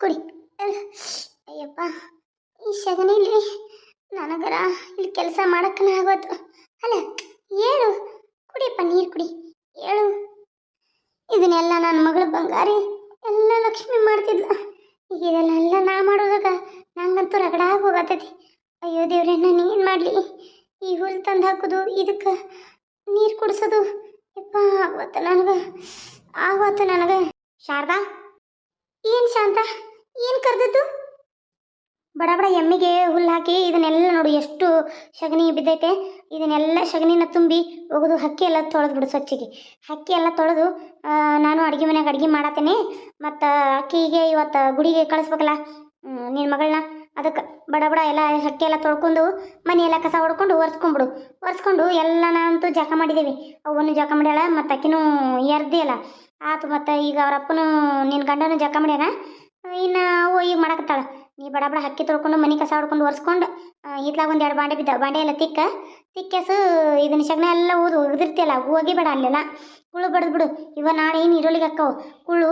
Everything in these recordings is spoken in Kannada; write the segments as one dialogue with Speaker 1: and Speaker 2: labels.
Speaker 1: ಕುಡಿ. ಅಯ್ಯಪ್ಪ, ಈ ಸಗಣಿಲಿ ನನಗರ ಇಲ್ಲಿ ಕೆಲಸ ಮಾಡಕ್ಕನ ಆಗೋದು ಅಲ್ಲ ಹೇಳು ಕುಡಿಯಪ್ಪ, ನೀರು ಕುಡಿ. ಹೇಳು ಇದನ್ನೆಲ್ಲ ನನ್ನ ಮಗಳು ಬಂಗಾರಿ, ಎಲ್ಲ ಲಕ್ಷ್ಮಿ ಮಾಡ್ತಿದ್ಲ. ಈಗ ಇದನ್ನೆಲ್ಲ ನಾ ಮಾಡೋದಾಗ ನಂಗಂತೂ ರಗಡ ಹೋಗತ್ತೈತಿ ಅಯ್ಯೋ ದೇವ್ರೆ, ನಾನು ಏನು ಮಾಡಲಿ? ಈ ಹುಲ್ ತಂದು ಹಾಕೋದು, ಇದಕ್ಕೆ ನೀರು ಕುಡಿಸೋದು. ಯಪ್ಪ ಆಗವತ್ತ ನನಗೆ. ಆಗವತ್ತ ನನಗೆ. ಶಾರದಾ, ಏನು ಶಾಂತ? ಏನು ಕರೆದದ್ದು? ಬಡ ಬಡ ಎಮ್ಮಿಗೆ ಹುಲ್ಲು ಹಾಕಿ ಇದನ್ನೆಲ್ಲ ನೋಡು, ಎಷ್ಟು ಸಗಣಿ ಬಿದ್ದೈತೆ. ಇದನ್ನೆಲ್ಲ ಸಗಣಿನ ತುಂಬಿ ಒಗೆದು ಹಕ್ಕಿ ಎಲ್ಲ ತೊಳೆದು ಬಿಡು ಸ್ವಚ್ಛಗೆ. ಹಕ್ಕಿ ಎಲ್ಲ ತೊಳೆದು ನಾನು ಅಡುಗೆ ಮನ್ಯಾಗ ಅಡುಗೆ ಮಾಡತ್ತೇನೆ ಮತ್ತು ಅಕ್ಕಿಗೆ ಇವತ್ತು ಗುಡಿಗೆ ಕಳಿಸ್ಬೇಕಲ್ಲ ನಿನ್ನ ಮಗಳನ್ನ ಅದಕ್ಕೆ ಬಡ ಬಡ ಎಲ್ಲ ಹಕ್ಕಿ ಎಲ್ಲ ತೊಳ್ಕೊಂಡು ಮನೆ ಎಲ್ಲ ಕಸ ಹೊಡ್ಕೊಂಡು ಒರೆಸ್ಕೊಂಡ್ಬಿಡು ಒರೆಸ್ಕೊಂಡು ಎಲ್ಲ ಅಂತೂ ಜಕ ಮಾಡಿದ್ದೀವಿ ಅವನು ಜಕ ಮಾಡ್ಯಾಳ, ಮತ್ತು ಅಕ್ಕಿನೂ ಎರ್ದಿಯಲ್ಲ ಆತು ಮತ್ತು ಈಗ ಅವ್ರ ಅಪ್ಪನೂ ನಿನ್ನ ಗಂಡನೂ ಜಕ ಮಾಡ್ಯಾನ. ಇನ್ನು ಅವು ಈಗ ಮಾಡಕತ್ತಾಳ. ನೀ ಬಡ ಬಡ ಹಕ್ಕಿ ತೊಳ್ಕೊಂಡು ಮನೆ ಕಸ ಹೊಡ್ಕೊಂಡು ಒರೆಸ್ಕೊಂಡು ಹಿತ್ಲಾಗ ಒಂದು ಎರಡು ಬಾಂಡೆ ಬಿದ್ದಾವ ಬಾಂಡೆ ಎಲ್ಲ ತಿಕ್ಕ ತಿಕ್ಕೆಸು ಇದನ್ನ ಶಗ್ನ ಎಲ್ಲ ಊದು ಉದಿರ್ತಿಯಲ್ಲ ಹೋಗಿ ಬೇಡ ಅಲ್ಲೆಲ್ಲ. ಕುಳು ಬಡ್ದು ಬಿಡು, ಇವ ನಾಳೆ ಏನು ಈರುಳ್ಳಿಗೆ ಹಾಕವು? ಕುಳು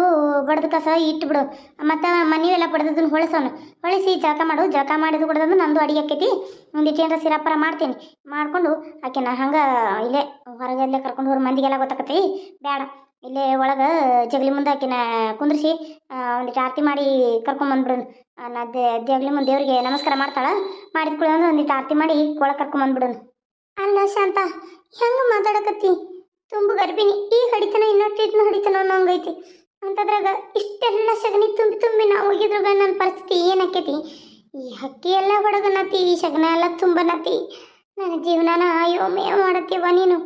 Speaker 1: ಬಡ್ದು ಕಸ ಇಟ್ಟು ಇಟ್ಬಿಡು ಮತ್ತು ಮನೆಯೆಲ್ಲ ಬಡ್ದದನ್ನು ಹೊಳಸೋನು ಹೊಳಿಸಿ ಜಳಕ ಮಾಡು, ಜಳಕ ಮಾಡಿದ ಕುಡ್ದು ನಂದು ಅಡಿಗೆ ಆಕೈತಿ ಒಂದಿಟ್ಟು ಏನಾರ ಸಿರಪ್ಪರ ಮಾಡ್ತೀನಿ. ಮಾಡ್ಕೊಂಡು ಆಕೆನ ಹಂಗೆ ಇಲ್ಲೇ ಹೊರಗೆಲ್ಲೇ ಕರ್ಕೊಂಡು ಹೋಗಿ ಮಂದಿಗೆಲ್ಲ ಗೊತ್ತಾಕತಿ ಬೇಡ ಇಲ್ಲೇ ಒಳಗೆ ಜಗಲಿ ಮುಂದೆ ಆಕಿನ ಕುಂದ್ರಿಸಿ ಒಂದಿಟ್ಟು ಆರತಿ ಮಾಡಿ ಕರ್ಕೊಂಬಂದ್ಬಿಡೋಣ ನಾ ಜಗಲಿ ಮುಂದೆ ದೇವರಿಗೆ ನಮಸ್ಕಾರ ಮಾಡ್ತಾಳೆ, ಮಾಡಿದ ಕೂಡ ಒಂದಿಟ್ಟು ಆರತಿ ಮಾಡಿ ಒಳಗೆ ಕರ್ಕೊಂಬಂದ್ಬಿಡೋಣ ಅಲ್ಲ ಶಾಂತ, ಹೆಂಗೆ ಮಾತಾಡಕತ್ತಿ? ತುಂಬ ಗರ್ಭಿಣಿ, ಈ ಹಡಿತನ ಇನ್ನೊಟ್ಟು ಇದನ್ನ ಹಡಿತನ ಅನ್ನೋಂಗೈತಿ. ಅಂತದ್ರಾಗ ಇಷ್ಟೆಲ್ಲ ಸಗಣಿ ತುಂಬಿ ತುಂಬಿ ನಾವು ಹೋಗಿದ್ರಾಗ ನನ್ನ ಪರಿಸ್ಥಿತಿ ಏನಾಕೈತಿ ಈ ಹಕ್ಕಿ ಎಲ್ಲ ಹೊಡಗನತಿ ಈ ಸಗಣ ಎಲ್ಲ ತುಂಬನತಿ ನನ್ನ ಜೀವನನ ಅಯೋಮಯ ಮಾಡತ್ತೀವ ನೀನು?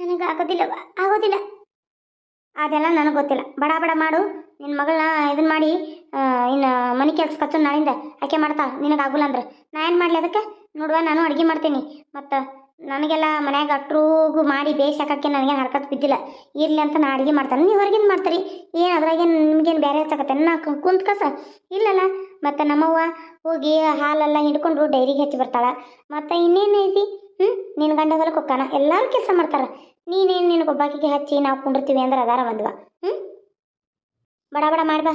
Speaker 1: ನನಗೆ ಆಗೋದಿಲ್ಲವ, ಆಗೋದಿಲ್ಲ. ಅದೆಲ್ಲ ನನಗೆ ಗೊತ್ತಿಲ್ಲ. ಬಡ ಬಡ ಮಾಡು. ನಿನ್ನ ಮಗಳನ್ನ ಇದನ್ನ ಮಾಡಿ ಇನ್ನು ಮನೆ ಕೆಲಸ ಕಚ್ಚು ನಾಳಿಂದ. ಆಕೆ ಮಾಡ್ತಾಳೆ. ನಿನಗೆ ಆಗುಲ್ಲ ಅಂದ್ರೆ. ನಾ ಏನು ಮಾಡಲಿ ಅದಕ್ಕೆ? ನೋಡುವ, ನಾನು ಅಡುಗೆ ಮಾಡ್ತೀನಿ. ಮತ್ತು ನನಗೆಲ್ಲ ಮನ್ಯಾಗ ಅಟ್ರೂಗು ಮಾಡಿ ಬೇಯಿಸಾಕಕ್ಕೆ ನನಗೇನು ಹರ್ಕತ್ ಬಿದ್ದಿಲ್ಲ. ಇರಲಿ ಅಂತ ನಾ ಅಡುಗೆ ಮಾಡ್ತಾನೆ. ನೀವು ಹೊರಗಿಂದ ಮಾಡ್ತೀರಿ. ಏನು ಅದ್ರಾಗೇನು ನಿಮ್ಗೇನು ಬೇರೆ ಹೆಚ್ಚಾಗತ್ತೆ ನಾ ಕುಂತ್ ಕಸ. ಇಲ್ಲಲ್ಲ. ಮತ್ತು ನಮ್ಮವ್ವ ಹೋಗಿ ಹಾಲೆಲ್ಲ ಹಿಡ್ಕೊಂಡು ಡೈರಿಗೆ ಹಚ್ಚಿ ಬರ್ತಾಳೆ. ಮತ್ತು ಇನ್ನೇನು ಐತಿ? ಹ್ಞೂ ನಿನ್ನ ಗಂಡ ಹೊಲಕ್ಕೆ ಹೋಗ್ತಾನ ಎಲ್ಲರೂ ಕೆಲಸ ಮಾಡ್ತಾರೆ. ನೀನೇನು ನಿನ್ನ ಒಬ್ಬಾಕಿಗೆ ಹಚ್ಚಿ ನಾವು ಕುಂಡಿರ್ತೀವಿ ಅಂದ್ರೆ ಅದಾರ ಬಂದ್ವ ಹ್ಞೂ ಬಡ ಬಡ ಮಾಡ್ಬಾ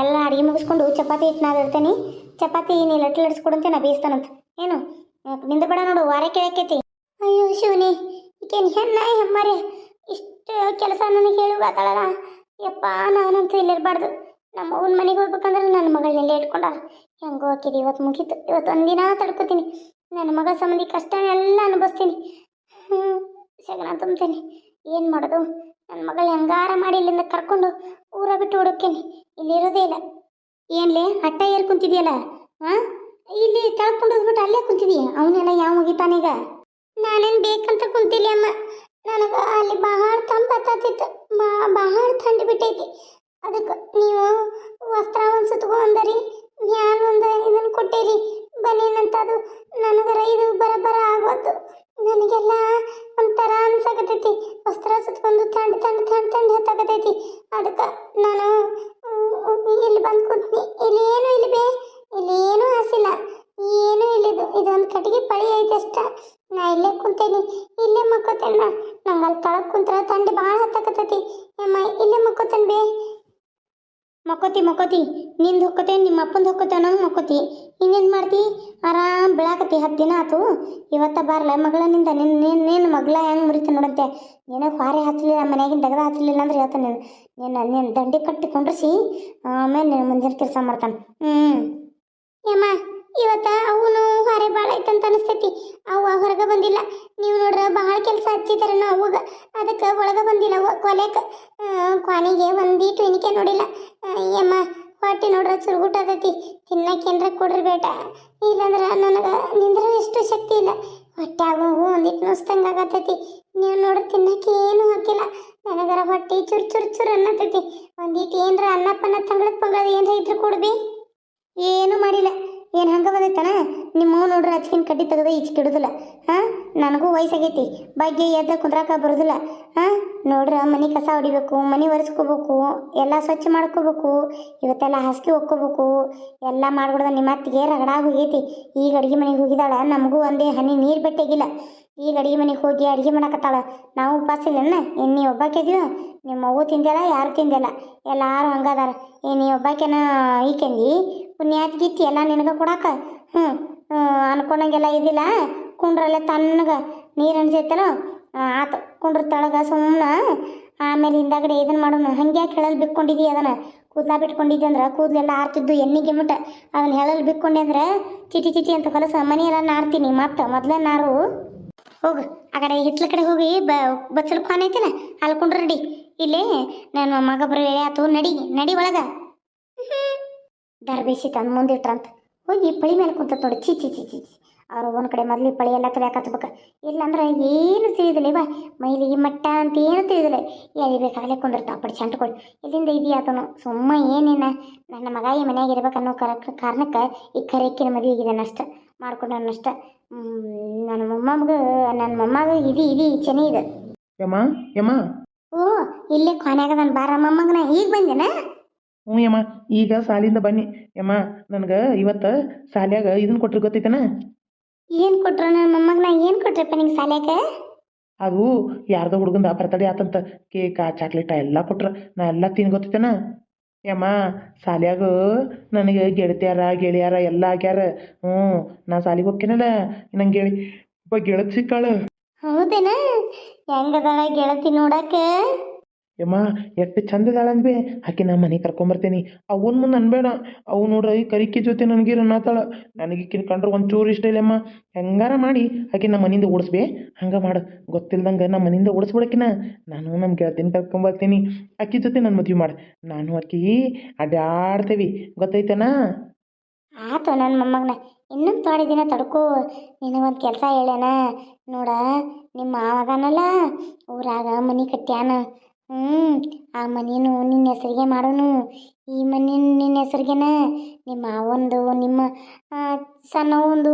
Speaker 1: ಎಲ್ಲ ಅಡುಗೆ ಮುಗಿಸ್ಕೊಂಡು ಚಪಾತಿ ಹಿಟ್ಟು ನಾದಿಡ್ತೇನೆ ಚಪಾತಿ ನೀ ಲಟ್ಲು ಲಟ್ಸ್ಕೊಡಂತೆ, ನಾ ಬೇಯಿಸ್ತಾನಂತ. ಏನು? ನಿಂದ ಬಡ ನೋಡು, ವಾರ ಕೇಳಕ್ಕೈತಿ ಅಯ್ಯೋ, ಶಿವನಿ, ಈಕೇನು ಹೆಣ್ಣ ಹೆಮ್ಮರಿ. ಇಷ್ಟು ಕೆಲಸ ನನಗೆ ಹೇಳು ಬಾತಾಳಲ್ಲ ಯಪ್ಪ, ನಾನಂತೂ ಇಲ್ಲಿರ್ಬಾರ್ದು. ನಮ್ಮ ಅವ್ನ ಮನೆಗೆ ಹೋಗ್ಬೇಕಂದ್ರೆ ನನ್ನ ಮಗಳನ್ನೆಲ್ಲ ಇಟ್ಕೊಂಡಾರ ಹೆಂಗೋ ಹಾಕಿದೆ ಇವತ್ತು ಮುಗೀತು. ಇವತ್ತು ಒಂದಿನ ತಡ್ಕೋತೀನಿ. ನನ್ನ ಮಗ ಸಂಬಂಧಿ ಕಷ್ಟ ಎಲ್ಲ ಅನುಭವಿಸ್ತೀನಿ. ಹ್ಞೂ ಸಗಣ ತುಂಬ್ತೇನೆ ಏನು ಮಾಡೋದು? ನನ್ನ ಮಗಳು ಹೆಂಗಾರ ಮಾಡಿ ಇಲ್ಲಿಂದ ಕರ್ಕೊಂಡು ಊರ ಬಿಟ್ಟು ಹುಡುಕ್ತೀನಿ. ಇಲ್ಲಿ ಇರೋದೇ ಇಲ್ಲ. ಏನ್ಲೇ ಅಟ್ಟ ಏರ್ ಕುಂತಿದ್ಯಲ್ಲ? ಹಾಂ ಇಲ್ಲಿ ಕಳ್ಕೊಂಡು ಹೋಗ್ಬಿಟ್ಟು ಅಲ್ಲೇ ಕುಂತಿದೀಯ? ಅವನೆಲ್ಲ ಯಾವ ಮುಗಿತಾನೀಗ ನಾನೇನು ಬೇಕಂತ ಕುಂತಿಲ್ಲ ಅಮ್ಮ. ನನಗೆ ಅಲ್ಲಿ ಬಹಳ ತಂಪತ್ತಿತ್ತು ಬಾ, ಬಹಳ ಥಂಡಿ ಬಿಟ್ಟೈತಿ. ಅದಕ್ಕೆ ನೀವು ವಸ್ತ್ರ ಒಂದು ಸುತ್ಕೊಂಡರಿ ಮ್ಯಾಲ ಒಂದು ಇದನ್ನು ಕೊಟ್ಟಿರಿ. ಅಂತ ಅದು ನನಗರ ಇದು ಬರಬರ ಆಗೋದು. ನನಗೆಲ್ಲ ಒಂಥರ ಅನ್ಸಾಕತೈತಿ. ವಸ್ತ್ರ ಸುತ್ಕೊಂಡು ಥಂಡ್ ಥಂಡ್ ಥಂಡ್ ಥಂಡ್ ಹತ್ತಾಕತೈತಿ. ಅದಕ್ಕೆ ನಾನು ಇಲ್ಲಿ ಬಂದು ಕೂತ್ನಿ. ಇಲ್ಲಿ ಏನು ಇಲ್ಲಿ ಬೇ. ಇಲ್ಲಿ ಏನೂ ಹಾಸಿಲ್ಲ. ಏನೂ ಇಲ್ಲಿದು. ಇದೊಂದು ಕಟ್ಟಿಗೆ ಪಳಿ ಐತೆ ಅಷ್ಟ. ನಾ ಇಲ್ಲೇ ಕುಂತೇನಿ. ಇಲ್ಲೇ ಮಕ್ಕೋತೇನ ನಂಗೆ ಅಲ್ಲಿ ತಳಗ್ ಕುಂತ್ರ ತಂಡ ಭಾಳ ಹತ್ತಾಕತೈತಿ. ಅಮ್ಮ ಇಲ್ಲೇ ಮಕ್ಕೋತೇನೆ ಬೇ. ಮಕ್ಕೋತಿ ಮಕ್ಕೋತಿ, ನಿಂದು ಹೊಕ್ಕತೆ, ನಿಮ್ಮ ಅಪ್ಪಂದು ಹೊಕ್ಕತೆ ನಂಗೆ ಮಕ್ಕೋತಿ. ಇನ್ನೇನು ಮಾಡ್ತಿ? ಆರಾಮ್ ಬೆಳಾಕತಿ ಹತ್ತು ದಿನ ಆತು. ಇವತ್ತ ಬಾರ್ಲ ಮಗಳ ನಿಂದ ನಿನ್ನ ನಿನ್ನ ಮಗಳ ಹೆಂಗೆ ಮುರಿತ ನೋಡಂತೆ? ನೀನು ಫಾರೆ ಹಚ್ಚಲಿಲ್ಲ ಮನೆಯಾಗಿನ ದಗದ ಹಚ್ಚಲಿಲ್ಲ ಅಂದ್ರೆ ಹೇಳ್ತಾನೆ ನೀನು, ನಿನ್ನ ದಂಡಿ ಕಟ್ಟಿ ಕುಂಡ್ರಿಸಿ ಆಮೇಲೆ ನೀನು ಮುಂದಿನ ಕೆಲಸ ಮಾಡ್ತಾನೆ. ಹ್ಞೂ ಯಮ್ಮ ಇವತ್ತ ಅವನು ಹೊರೆ ಭಾಳ ಐತಂತ ಅನಿಸ್ತೈತಿ. ಅವ ಹೊರಗೆ ಬಂದಿಲ್ಲ. ನೀವು ನೋಡ್ರ ಭಾಳ ಕೆಲಸ ಹಚ್ಚಿದಾರನ ಅವಾಗ. ಅದಕ್ಕೆ ಒಳಗೆ ಬಂದಿಲ್ಲ ಅವ ಕೊಲೆಕ. ಕೊನೆಗೆ ಒಂದೀಟು ಎಣಿಕೆ ನೋಡಿಲ್ಲ. ಯಮ್ಮ ಹೊಟ್ಟೆ ನೋಡ್ರ ಚುರುಗುಟ್ಟದೈತಿ ತಿನ್ನಕ್ಕೇನ್ರ ಕೊಡ್ರಿ ಬೇಟ. ಇಲ್ಲಂದ್ರೆ ನನಗೆ ನಿಂದ್ರ ಎಷ್ಟು ಶಕ್ತಿ ಇಲ್ಲ. ಹೊಟ್ಟೆ ಆಗು ಒಂದಿಟ್ಟು ನುಸ್ತಂಗೆ ಆಗತೈತಿ. ನೀವು ನೋಡ್ರಿ ತಿನ್ನಕ್ಕೆ ಏನು ಹಾಕಿಲ್ಲ. ನನಗರ ಹೊಟ್ಟೆ ಚುರ್ ಚುರ್ ಚುರ್ ಅನ್ನತೈತಿ. ಒಂದಿಟ್ಟು ಏನ್ರ ಅನ್ನ ಪನ್ನ ತಂಗಳದ ಪಂಗಳದ ಏನ್ರ ಇದ್ರೆ ಕೊಡ್ಬಿ. ಏನು ಮಾಡಿಲ್ಲ. ಏನು ಹಂಗೆ ಬಂದೈತನ? ನಿಮ್ಮ ನೋಡ್ರಿ ಅಚ್ಕಿನ ಕಡ್ಡಿ ತೆಗೆದ ಈಚೆ ಇಡುದಿಲ್ಲ ಹಾಂ? ನನಗೂ ವಯಸ್ಸಾಗೈತಿ. ಬಗ್ಗೆ ಎದ್ದ ಕುಂದ್ರಾಕ ಬರೋದಿಲ್ಲ. ಹಾಂ? ನೋಡ್ರ ಮನೆ ಕಸ ಹೊಡಿಬೇಕು, ಮನೆ ಒರೆಸ್ಕೋಬೇಕು, ಎಲ್ಲ ಸ್ವಚ್ಛ ಮಾಡ್ಕೋಬೇಕು, ಇವತ್ತೆಲ್ಲ ಹಾಸಿಗೆ ಒಕ್ಕೋಬೇಕು ಎಲ್ಲ ಮಾಡ್ಬಿಡ್ದ ನಿಮ್ಮ ಅತ್ತಿಗೆ ರಗಡ ಹೋಗೈತಿ ಈಗ ಅಡುಗೆ ಮನೆಗೆ ಹೋಗಿದ್ದಾಳೆ ನಮಗೂ ಒಂದೇ ಹನಿ ನೀರು ಬೆಟ್ಟಗಿಲ್ಲ. ಈಗ ಅಡುಗೆ ಮನೆಗೆ ಹೋಗಿ ಅಡುಗೆ ಮಾಡಕತ್ತಾಳೆ. ನಾವು ಉಪವಾಸ ಇಲ್ಲಣ್ಣ ಏನು? ನೀ ಒಬ್ಬಾಕೆ ಇದೀವ? ನಿಮ್ಮ ಅವ್ವ ತಿಂದಿಲ್ಲ ಯಾರು ತಿಂದಿಲ್ಲ ಎಲ್ಲರೂ ಹಂಗದಾರ ಏ, ನೀ ಒಬ್ಬಾಕೆನ ಈಕೆಂದಿ ಪುಣ್ಯಾತ್ ಗೀತಿ ಎಲ್ಲ ನಿನಗೆ ಕೊಡಾಕ? ಹ್ಞೂ ಅನ್ಕೊಂಡಂಗೆಲ್ಲ ಇದಿಲ್ಲ ಕುಂಡ್ರಲ್ಲೇ ತಣ್ಣಗೆ ನೀರು ಅನ್ಸೈತಲ್ಲ ಆತು ಕುಂಡ್ರ ತಳಗ ಸುಮ್ಮನೆ ಆಮೇಲೆ ಹಿಂದಾಗಡೆ ಇದನ್ನು ಮಾಡೋಣ ಹಂಗೆ ಕೆಳಲ್ಲಿ ಹೇಳಲ್ ಬಿಕ್ಕೊಂಡಿದ್ದೀ ಅದನ್ನ? ಕೂದಲ ಬಿಟ್ಕೊಂಡಿದ್ದೆ ಅಂದ್ರೆ ಕೂದಲೆಲ್ಲ ಆರ್ತಿದ್ದು ಎಣ್ಣೆಗೆ ಮುಟ್ಟ ಅದನ್ನ ಹೆಳಲ್ಲಿ ಬಿಕ್ಕೊಂಡೆ ಅಂದ್ರೆ ಚಿಟಿ ಚಿಟಿ ಅಂತ ಹೊಲಸ ಮನೆಯೆಲ್ಲ ನಾರ್ತೀನಿ ಮತ್ತೆ ಮೊದಲೇ ನಾರು. ಹೋಗು, ಆ ಕಡೆ ಹಿತ್ಲ ಕಡೆ ಹೋಗಿ ಬ, ಬಚ್ಚಲು ಖಾನ್ ಐತಿಲ್ಲ ಅಲ್ಲಿ ಕುಂಡ್ರ ಇಲ್ಲಿ, ನನ್ನ ಮಗ ಬರೋ ಆತು, ನಡಿ ನಡಿ ಒಳಗ. ದರ್ಬೇಸಿ ತಂದು ಮುಂದಿಟ್ರಂತ ಹೋಗಿ ಪಳಿ ಮೇಲೆ ಕುಂತ ನೋಡಿ ಚಿ ಚಿ ಚಿ ಚಿ ಚಿ. ಅವ್ರು ಒಂದು ಕಡೆ ಮೊದಲು ಪಳಿ ಎಲ್ಲ ಕಲಿಯಾಕ ಹಚ್ಬೇಕು ಇಲ್ಲಾಂದ್ರೆ ಏನು ತಿಳಿದಿಲ್ಲ. ಇವ ಮೈಲಿಗೆ ಮಟ್ಟ ಅಂತ ಏನು ತಿಳಿದಿಲ್ಲ. ಎಲ್ಲಿ ಬೇಕಾಗಲೇ ಕುಂದಿರ್ತಾವ. ಪಡಿ ಕೊಡಿ. ಇಲ್ಲಿಂದ ಇದೆಯಾತನು. ಸುಮ್ಮ ಏನೇನ ನನ್ನ ಮಗ ಈ ಮನ್ಯಾಗ ಇರ್ಬೇಕನ್ನೋ ಕರೆಕ್ಟ್ ಕಾರಣಕ್ಕೆ ಈ ಕರೆಕ್ಕಿನ ಮದುವೆಗಿದ್ದಾನಷ್ಟ ಮಾಡ್ಕೊಂಡನಷ್ಟ ನನ್ನ ಮೊಮ್ಮಗ ನನ್ನ ಮೊಮ್ಮಗ ಇದು ಇದು ಇದೆ.
Speaker 2: ಯಮ್ಮ ಯಮ್ಮ.
Speaker 1: ಓ ಇಲ್ಲೇ ಕೊನೆಯಾಗ ನನ್ನ ಬಾರ ಮೊಮ್ಮಗನ ಈಗ ಬಂದೇನ?
Speaker 2: ಹ್ಞೂ ಯಮ್ಮ ಈಗ ಸಾಲಿಂದ ಬನ್ನಿ. ಯಮ್ಮ ನನಗೆ ಇವತ್ತು ಸಾಲ್ಯಾಗ ಇದನ್ನ ಕೊಟ್ರಿ ಗೊತ್ತೈತನ?
Speaker 1: ಏನು ಕೊಟ್ರು ನನ್ನ ಮೊಮ್ಮಗನ? ಏನು ಕೊಟ್ರಪ್ಪ ನಿಂಗೆ ಸಾಲ್ಯಾಗ?
Speaker 2: ಅದು ಯಾರ್ದೋ ಹುಡುಗಂದ ಬರ್ತಡೆ ಆತಂತ. ಕೇಕ ಚಾಕ್ಲೇಟ ಎಲ್ಲ ಕೊಟ್ರ. ನಾ ಎಲ್ಲ ತಿನ್ ಗೊತ್ತೈತನ? ಯಮ್ಮ ಸಾಲ್ಯಾಗ ನನಗೆ ಗೆಳತಿಯಾರ ಗೆಳೆಯಾರ ಎಲ್ಲ ಆಗ್ಯಾರ. ಹ್ಞೂ ನಾ ಸಾಲಿಗೆ ಹೋಗ್ತೇನಲ್ಲ? ನಂಗೆ ಗೆಳಿ ಒಬ್ಬ ಗೆಳತಿ ಸಿಕ್ಕಾಳ.
Speaker 1: ಹೌದೇನ? ಹೆಂಗದಾಳ ಗೆಳತಿ ನೋಡಕ್ಕೆ
Speaker 2: ಯಮ್ಮ, ಎಷ್ಟು ಚಂದ ಇದಾಳ ಅಂದ್ಬೇ ಆಕೆ ನಾ ಮನೆಗೆ ಕರ್ಕೊಂಬರ್ತೀನಿ. ಅವನ ಮುಂದೆ ಅನ್ಬೇಡ. ಅವು ನೋಡ್ರ ಕರಿಕಿ ಜೊತೆ ನನಗೆ ಅನ್ನತ್ತಾಳ ನನಗೆ ಕಂಡ್ರ ಒಂಚೂರು ಇಷ್ಟ ಇಲ್ಲಮ್ಮ ಹೆಂಗಾರ ಮಾಡಿ ಆಕೆ ನಮ್ಮ ಮನೆಯಿಂದ ಓಡಿಸ್ಬಿ. ಹಂಗೆ ಮಾಡು. ಗೊತ್ತಿಲ್ದಂಗೆ ನಮ್ಮ ಮನೆಯಿಂದ ಓಡಿಸ್ಬಿಡಕಿನ. ನಾನು ನಮ್ಮ ಗೆಳತಿನ ಕರ್ಕೊಂಬರ್ತೀನಿ. ಆಕಿ ಜೊತೆ ನನ್ನ ಮದುವೆ ಮಾಡು. ನಾನು ಆಕಿ ಅಡ್ಡಾಡ್ತೀವಿ ಗೊತ್ತೈತನಾ?
Speaker 1: ಆತ ನನ್ನ ಮೊಮ್ಮಗನ. ಇನ್ನೊಂದು ಥೋಡೆ ದಿನ ತಡ್ಕೋ. ನಿನಗೊಂದು ಕೆಲಸ ಹೇಳ್ಯಾನ. ನೋಡ ನಿಮ್ಮ ಮಾವಗನಲ್ಲ ಊರಾಗ ಮನೆ ಕಟ್ಯಾನ. ಹ್ಞೂ ಆ ಮನೇನು ನಿನ್ನ ಹೆಸರಿಗೆ ಮಾಡೋನು. ಈ ಮನೆ ನಿನ್ನ ಹೆಸರಿಗೆನ ನಿಮ್ಮ ಮಾವಂದು, ನಿಮ್ಮ ಸಣ್ಣವಂದು,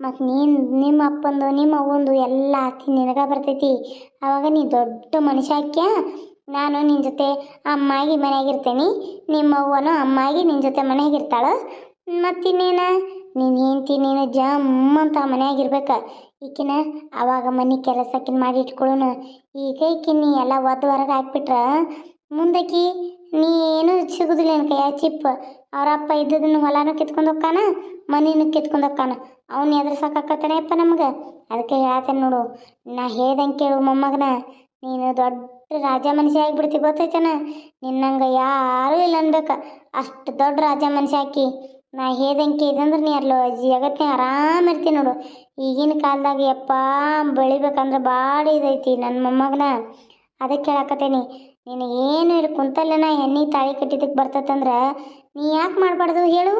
Speaker 1: ಮತ್ತು ನೀನು, ನಿಮ್ಮ ಅಪ್ಪಂದು, ನಿಮ್ಮ ಅವ್ವಂದು ಎಲ್ಲ ಆಸ್ತಿ ನಿನಗ ಬರ್ತೈತಿ. ಅವಾಗ ನೀ ದೊಡ್ಡ ಮನುಷ್ಯ ಆಕ್ಯ? ನಾನು ನಿನ್ನ ಜೊತೆ ಅಮ್ಮಾಗಿ ಮನೆಯಾಗಿರ್ತೇನೆ. ನಿಮ್ಮ ಅವ್ವನು ಅಮ್ಮಾಗಿ ನಿನ್ನ ಜೊತೆ ಮನೆಯಾಗಿರ್ತಾಳೆ. ಮತ್ತಿನ್ನೇನ? ನೀನು ಹೆಂಡ್ತಿ, ನೀನು ಜಮ್ ಅಂತ ಮನ್ಯಾಗಿರ್ಬೇಕ. ಈಕಿನ ಅವಾಗ ಮನೆ ಕೆಲಸಕ್ಕಿನ ಮಾಡಿ ಇಟ್ಕೊಳ್ಳೋಣ ಈಗ ಈಕಿನ ಎಲ್ಲ ಒದ್ದು ಹೊರಗೆ ಹಾಕ್ಬಿಟ್ರ ಮುಂದಕ್ಕಿ ನೀ ಏನೂ ಸಿಗುದಿಲ್ಲ ಏನು ಕೈಯಾಗ ಚಿಪ್. ಅವ್ರ ಅಪ್ಪ ಇದ್ದದನ್ನು ಹೊಲನೂ ಕಿತ್ಕೊಂಡು ಹೋಗ್ಕಾನ, ಮನೇನು ಕಿತ್ಕೊಂಡು ಹೋಗ್ಕಾನ. ಅವ್ನು ಎದುರ್ಸಕ್ಕಾಕತ್ತಾನೆಪ್ಪ ನಮ್ಗೆ. ಅದಕ್ಕೆ ಹೇಳ್ತಾನೆ ನೋಡು, ನಾ ಹೇಳ್ದಂಗೆ ಕೇಳು ಮೊಮ್ಮಗನ. ನೀನು ದೊಡ್ಡ ರಾಜ ಮನುಷ್ಯ ಆಗಿಬಿಡ್ತಿ ಗೊತ್ತೈತನ ನಿನ್ನಂಗೆ ಯಾರೂ ಇಲ್ಲ ಅನ್ಬೇಕು. ಅಷ್ಟು ದೊಡ್ಡ ರಾಜ ಮನುಷ್ಯ ಆಕಿ. ನಾ ಹೇಳ್ದಂಗೆ ಇದಂದ್ರೆ ನೀ ಅಲ್ಲೋ ಜಗತ್ತಿನ ಆರಾಮ ಇರ್ತೀನಿ ನೋಡು. ಈಗಿನ ಕಾಲದಾಗ ಯಪ್ಪ ಬೆಳಿಬೇಕಂದ್ರೆ ಭಾಳ ಇದೈತಿ ನನ್ನ ಮೊಮ್ಮಗನ. ಅದಕ್ಕೆ ಕೇಳಾಕತ್ತೇನಿ ನೀನು ಏನು ಇಲ್ಲಿ ಕುಂತಲ್ಲೇನ ಹೆಣ್ಣಿಗೆ ತಾಳಿ ಕಟ್ಟಿದ್ದಕ್ಕೆ ಬರ್ತತಂದ್ರ ನೀ ಯಾಕೆ ಮಾಡಬಾರ್ದು ಹೇಳು.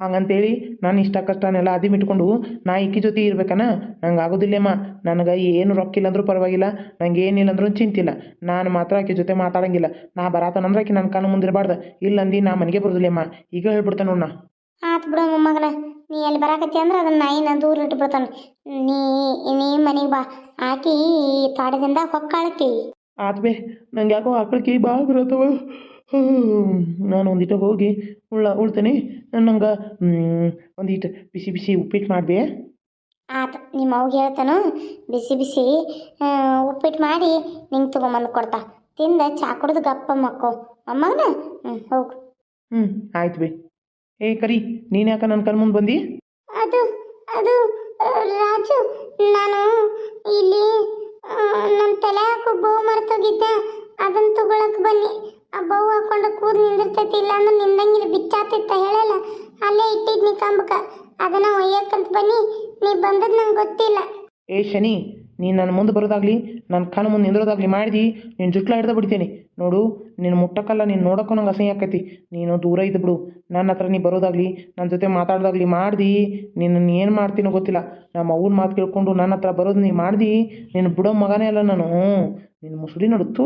Speaker 2: ಹಂಗಂತೇಳಿ ನಾನು ಇಷ್ಟ ಕಷ್ಟನೆಲ್ಲ ಅದಿಮಿಟ್ಕೊಂಡು ನಾ ಇಕ್ಕಿ ಜೊತೆ ಇರ್ಬೇಕನ? ನಂಗೆ ಆಗೋದಿಲ್ಲಮ್ಮ ನನಗೆ ಏನು ರೊಕ್ಕಿಲ್ಲ ಅಂದ್ರೂ ಪರವಾಗಿಲ್ಲ ನಂಗೆ ಏನಿಲ್ಲ ಅಂದ್ರೂ ಚಿಂತಿಲ್ಲ. ನಾನು ಮಾತ್ರ ಆಕೆ ಜೊತೆ ಮಾತಾಡಂಗಿಲ್ಲ. ನಾ ಬರಾತನಂದ್ರೆ ಆಕೆ ನನ್ನ ಕಣ್ಣು ಮುಂದಿರಬಾರ್ದು. ಇಲ್ಲ ಅಂದು ನಾ ಮನೆಗೆ ಬರೋದಿಲ್ಲಮ್ಮ ಈಗ ಹೇಳ್ಬಿಡ್ತೇನೆ ನೋಡ್ ನಾ.
Speaker 1: ಆತು ಬಿಡು ಮೊಮ್ಮಗನ. ನೀ ಎಲ್ಲಿ ಬರಾಕತ್ತಿ ಅಂದ್ರೆ ಅದನ್ನ ನಾಯಿನ ದೂರ ಇಟ್ಬಿಡ್ತಾನೆ ನೀ ನೀ ಮನೆಗೆ ಬಾ. ಆಕಿ ತಾಡದಿಂದ ಹೊಕ್ಕಾಳಕಿ.
Speaker 2: ಆತ್ಮೆ ನಂಗೆ ಯಾಕೋ ಆಕಳಿಗೆ ಭಾಳ ಬರತ್ತವ ನಾನು ಒಂದಿಟ ಹೋಗಿ ಉಳ್ಳ ಉಳ್ತೇನೆ. ನಂಗೆ ಒಂದಿಟ ಬಿಸಿ ಬಿಸಿ ಉಪ್ಪಿಟ್ಟು ಮಾಡ್ಬಿ
Speaker 1: ಆತು ನಿಮ್ಮ ಅವ್ಗೆ ಹೇಳ್ತಾನು ಬಿಸಿ ಬಿಸಿ ಉಪ್ಪಿಟ್ಟು ಮಾಡಿ ನಿಂಗೆ ತೊಗೊಂಬಂದು ಕೊಡ್ತಾ. ತಿಂದ ಚಾ ಕುಡ್ದು ಗಪ್ಪ ಮಕ್ಕೋ. ಅಮ್ಮನ ಹ್ಞೂ ಹೋಗು.
Speaker 2: ಹ್ಞೂ ಆಯ್ತು ಬೇ. ಏ ಕರಿ ನೀನು ಯಾಕ ನನ್ನ ಕಣ್ ಮುಂದೆ ಬಂದಿ?
Speaker 1: ಅದು ಅದು ರಾಜು ನಾನು ಇಲ್ಲಿ ನನ್ನ ತಲೆ ಹಾಕೋ ಬೋವ್ ಮರ್ತೋಗಿದ್ದೆ. ಅದನ್ನ ತಗೊಳಕ್ ಬನ್ನಿ. ಆ ಬೋವ್ ಹಾಕೊಂಡು ಕೂದಲು ನಿಂದಿರ್ತೈತಿ ಇಲ್ಲ ಅಂದ್ರೆ ನಿಂದಂಗಿಲ್ಲ ಬಿಚ್ಚಾತಿತ್ತ ಹೇಳಲ್ಲ. ಅಲ್ಲೇ ಇಟ್ಟಿದ್ನಿ ಕಂಬಕ. ಅದನ್ನ ಒಯ್ಯಕ್ಕಂತ ಬನ್ನಿ. ನೀ ಬಂದದ್ ನಂಗೆ ಗೊತ್ತಿಲ್ಲ.
Speaker 2: ಏ ಶನಿ ನೀನು ನನ್ನ ಮುಂದೆ ಬರೋದಾಗ್ಲಿ ನನ್ನ ಕಣ್ಣು ಮುಂದೆ ನಿಂದಿರೋದಾಗಲಿ ಮಾಡಿದಿ, ನೀನು ಜುಟ್ಲ ಹಿಡ್ದು ಬಿಡ್ತೀನಿ. ನೋಡು, ನೀನು ಮುಟ್ಟಕ್ಕಲ್ಲ, ನೀನು ನೋಡೋಕ್ಕೂ ನಂಗೆ ಅಸಹ್ಯ ಆಕೈತಿ. ನೀನು ದೂರ ಇದ್ದು ಬಿಡು. ನನ್ನ ಹತ್ರ ನೀ ಬರೋದಾಗ್ಲಿ ನನ್ನ ಜೊತೆ ಮಾತಾಡೋದಾಗಲಿ ಮಾಡ್ದಿ. ನಿನ್ನ ಏನು ಮಾಡ್ತೀನೋ ಗೊತ್ತಿಲ್ಲ. ನಮ್ಮ ಅವ್ವನ ಮಾತು ಕೇಳ್ಕೊಂಡು ನನ್ನ ಹತ್ರ ಬರೋದು ನೀ ಮಾಡ್ದಿ. ನೀನು ಬಿಡೋ ಮಗನೇ ಅಲ್ಲ ನಾನು. ನಿನ್ನ ಮುಸುಡಿ ನೋಡುತ್ತು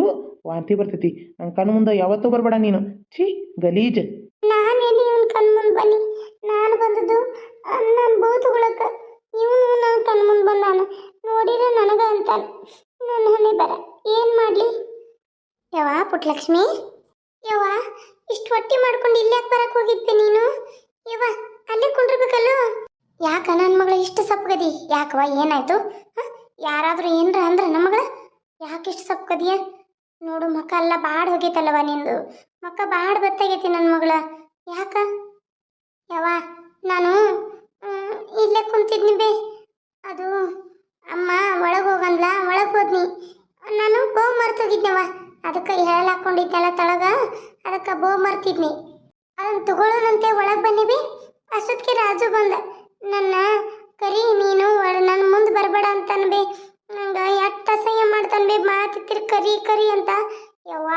Speaker 2: ವಾಂತಿ ಬರ್ತೈತಿ. ನನ್ನ ಕಣ್ಣು ಮುಂದೆ ಯಾವತ್ತೂ ಬರಬೇಡ ನೀನು. ಛೀ, ಗಲೀಜ್.
Speaker 1: ನಾನು ನಾನು ಬಂದದ್ದು ನನ್ನ ಹಣೆ ಬರ. ಏನ್ ಮಾಡ್ಲಿ? ಯವ್ವ ಪುಟ್ಲಕ್ಷ್ಮಿ? ಯವ್ವ, ಇಷ್ಟು ಹೊಟ್ಟೆ ಮಾಡ್ಕೊಂಡು ಇಲ್ಲಿ ಯಾಕೆ ಬರಕ್ ಹೋಗಿದ್ದೆ ನೀನು? ಯವ್ವ ಅಲ್ಲೇ ಕುಂಡಿರ್ಬೇಕಲ್ಲ ಯಾಕ ನನ್ನ ಮಗಳು ಇಷ್ಟು ಸಪ್ಪಗದಿ? ಯಾಕವ್ವ, ಏನಾಯ್ತು? ಯಾರಾದರೂ ಏನರ ಅಂದ್ರೆ ನಮಗಳ ಯಾಕೆ ಇಷ್ಟು ಸಪ್ಪಕದಿಯ ನೋಡು ಮಕ್ಕ ಎಲ್ಲ ಬಾಡ್ ಹೋಗೈತಲ್ಲವ ನಿಂದು. ಮಕ್ಕ ಬಾಡ್ ಬತ್ತಾಗೈತಿ ನನ್ನ ಮಗಳ. ಯಾಕ? ಯವ್ವ, ನಾನು ಇಲ್ಲೇ ಕುಂತಿದ್ನಿ ಬೇ. ಅದು ಅಮ್ಮ, ಒಳಗೆ ಹೋಗಂದ್ಲ? ಒಳಗೆ ಹೋದ್ನಿ. ನಾನು ಬೋ ಮರ್ತೋಗಿದ್ನವ ಅದಕ್ಕೆ ಹೇಳಲ್ ಹಾಕೊಂಡಿದ್ದೆಲ್ಲ ತಳಗ, ಅದಕ್ಕೆ ಬೋ ಮರ್ತಿದ್ನಿ ಅದನ್ನು ತಗೊಳ್ಳೋನಂತೆ ಒಳಗೆ ಬನ್ನಿ ಬಿ ಅಷ್ಟೊತ್ತಿಗೆ ರಾಜು ಬಂದ. ನನ್ನ, ಕರಿ, ನೀನು ನನ್ನ ಮುಂದೆ ಬರಬೇಡ ಅಂತನ್ಬಿ ನಂಗೆ ಎಷ್ಟು ಅಸಹ್ಯ ಮಾಡ್ತಾನೆ ಮಾತಿತ್ತಿರ್ ಕರಿ ಕರಿ ಅಂತ. ಯವ್ವ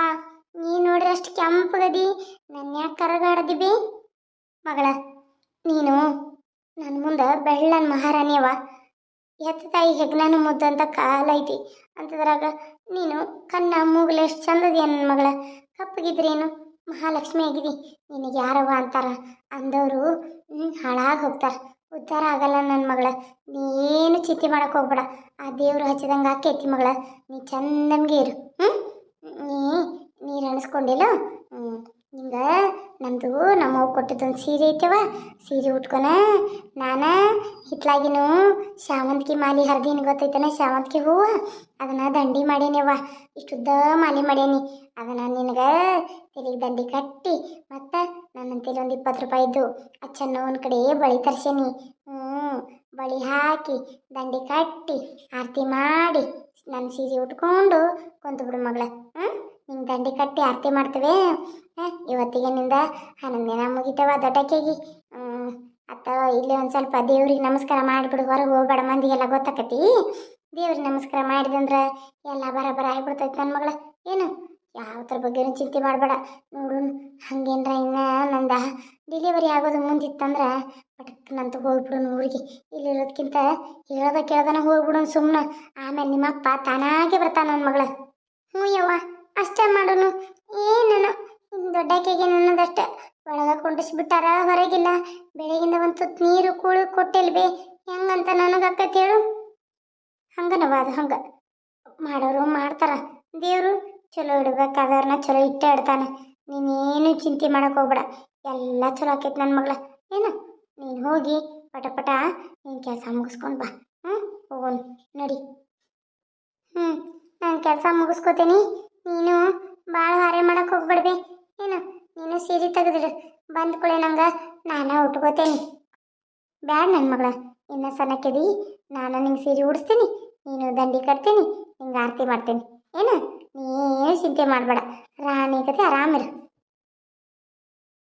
Speaker 1: ನೀ ನೋಡ್ರಿ ಅಷ್ಟು ಕೆಂಪಗದಿ ನನ್ನ ಯಾಕೆ ಕರಗಾಡ್ದಿ ಬೇ ಮಗಳ, ನೀನು ನನ್ನ ಮುಂದೆ ಬೆಳ್ಳನ ಮಹಾರಾಣಿಯವ ಎತ್ತ ತಾಯಿ ಹೆಗ್ನಾನು ಮುದ್ದಂತ ಕಾಲ ಐತಿ. ಅಂತದ್ರಾಗ, ನೀನು ಕಣ್ಣ ಮೂಗಲು ಎಷ್ಟು ಚಂದದಿ ನನ್ನ ಮಗಳ? ಕಪ್ಪಗಿದ್ರೇನು? ಮಹಾಲಕ್ಷ್ಮಿ ಆಗಿದಿ. ನಿನಗೆ ಯಾರವ್ವ ಅಂತಾರ? ಅಂದವರು ಹಾಳಾಗಿ ಹೋಗ್ತಾರ. ಉದ್ಧಾರ ಆಗಲ್ಲ ನನ್ನ ಮಗಳ. ನೀನು ಚಿಂತೆ ಮಾಡಕ್ಕೆ ಹೋಗ್ಬೇಡ. ಆ ದೇವ್ರು ಹಚ್ಚಿದಂಗೆ ಆಕೈತಿ ಮಗಳ. ನೀ ಚಂದಂಗೆ ಇರು. ಹ್ಞೂ ನೀ ನೀರು ಅಣಿಸ್ಕೊಂಡಿಲ್ಲ? ಹ್ಞೂ ನಿಂಗೆ ನಮ್ಮದು ನಮ್ಮವ್ವ ಕೊಟ್ಟಿದ್ದೊಂದು ಸೀರೆ ಐತವ ಸೀರೆ ಉಟ್ಕೊನ ನಾನ ಹಿತ್ಲಾಗಿನು ಶಾವಂತಿಗೆ ಮಾಲಿ ಹರಿದೀನಿ ಗೊತ್ತೈತನ? ಶಾವಂತಿಗೆ ಹೂವು? ಅದನ್ನ ದಂಡಿ ಮಾಡೇನಿವ ಇಷ್ಟುದ್ದ ಮಾಲಿ ಮಾಡೇನಿ ಅದನ್ನ ನಿನಗೆ ತಲೆಗೆ ದಂಡಿ ಕಟ್ಟಿ ಮತ್ತು ನನ್ನ ತಲೆ ಒಂದು ಇಪ್ಪತ್ತು ರೂಪಾಯಿದ್ದು ಅಚ್ಚನ್ನ ಒಂದು ಕಡೆ ಬಳಿ ತರ್ಸೇನಿ. ಹ್ಞೂ ಬಳಿ ಹಾಕಿ ದಂಡಿ ಕಟ್ಟಿ ಆರತಿ ಮಾಡಿ ನನ್ನ ಸೀರೆ ಉಟ್ಕೊಂಡು ಕುಂತು ಬಿಡು ಮಗಳ. ಹ್ಞೂ ನಿಂಗೆ ದಂಡಿ ಕಟ್ಟಿ ಆರತಿ ಮಾಡ್ತೇವೆ. ಇವತ್ತಿಗೆ ನಿಂದ ಹನ್ನೊಂದು ದಿನ ಮುಗಿತವ ದೊಡ್ಡಕ್ಕೆಗಿ. ಅತ್ತ ಇಲ್ಲಿ ಒಂದು ಸ್ವಲ್ಪ ದೇವ್ರಿಗೆ ನಮಸ್ಕಾರ ಮಾಡಿಬಿಡು, ಹೊರಗೆ ಹೋಗ್ಬೇಡ, ಮಂದಿಗೆಲ್ಲ ಗೊತ್ತಾಕತಿ ದೇವ್ರಿಗೆ ನಮಸ್ಕಾರ ಮಾಡಿದಂದ್ರೆ ಎಲ್ಲ ಬರಬರ ಆಗ್ಬಿಡ್ತೈತಿ ನನ್ನ ಮಗಳ. ಏನು? ಥರ ಬಗ್ಗೆನೂ ಚಿಂತೆ ಮಾಡಬೇಡ. ನೋಡು, ಹಂಗೇನ್ರ ಇನ್ನು ನಂದ ಡಿಲಿವರಿ ಆಗೋದು ಮುಂದಿತ್ತಂದ್ರೆ ಪಟಕ್ನಂತ ಹೋಗ್ಬಿಡು ಊರಿಗೆ ಇಲ್ಲಿರೋದಕ್ಕಿಂತ ಹೇಳ್ದ ಕೇಳ್ದನ ಹೋಗ್ಬಿಡು ಸುಮ್ಮನೆ ಆಮೇಲೆ ನಿಮ್ಮಪ್ಪ ತಾನಾಗೆ ಬರ್ತಾನ ನನ್ನ ಮಗಳ. ಹ್ಞೂ ಯವ್ವ, ಅಷ್ಟೇ ಮಾಡೋನು. ಏನನು ದೊಡ್ಡಕ್ಕೆಗೆ ನನ್ನದಷ್ಟ. ಒಳಗೆ ಕುಂಡಿಸ್ಬಿಟ್ಟಾರ ಹೊರಗಿಲ್ಲ. ಬೆಳಗಿಂದ ಒಂದು ನೀರು ಕೂಳು ಕೊಟ್ಟಿಲ್ಬೇ ಹೆಂಗಂತ ನನಗೆ ಅಕ್ಕೈತಿ ಹೇಳು? ಹಂಗನವ ಅದು ಹಂಗ. ಮಾಡೋರು ಮಾಡ್ತಾರ. ದೇವರು ಚಲೋ ಇಡ್ಬೇಕಾದವ್ರನ್ನ ಚಲೋ ಇಟ್ಟ ಇಡ್ತಾನೆ. ನೀನೇನು ಚಿಂತೆ ಮಾಡಕ್ ಹೋಗ್ಬೇಡ. ಎಲ್ಲ ಚಲೋ ಆಕೈತಿ ನನ್ನ ಮಗಳ. ಏನು? ನೀನು ಹೋಗಿ ಪಟ ಪಟ ನೀನು ಕೆಲಸ ಮುಗಿಸ್ಕೊಂಡು ಬಾ. ಹ್ಞೂ ಹೋಗೋಣ. ನಡಿ. ಹ್ಞೂ ನಾನು ಕೆಲಸ ಮುಗಿಸ್ಕೋತೀನಿ. ನೀನು ಭಾಳ ಹಾರೆ ಮಾಡಕ್ಕೆ ಹೋಗ್ಬೇಡ್ಬಿ ಏನು ನೀನು ಸೀರೆ ತೆಗೆದಿಡು ಬಂದ ಕೂಳೆ ನಂಗೆ ನಾನು ಉಟ್ಕೋತೇನೆ. ಬ್ಯಾಡ ನನ್ನ ಮಗಳ. ಇನ್ನು ಸಣ್ಣಕ್ಕೆದಿ ನಾನು ನಿಂಗೆ ಸೀರೆ ಉಡಿಸ್ತೀನಿ, ನೀನು ದಂಡಿ ಕಟ್ತೀನಿ, ನಿಂಗೆ ಆರತಿ ಮಾಡ್ತೀನಿ. ಏನು? ನೀನು ಚಿಂತೆ ಮಾಡಬೇಡ. ರಾಣಿ ಕತೆ ಆರಾಮಿರು.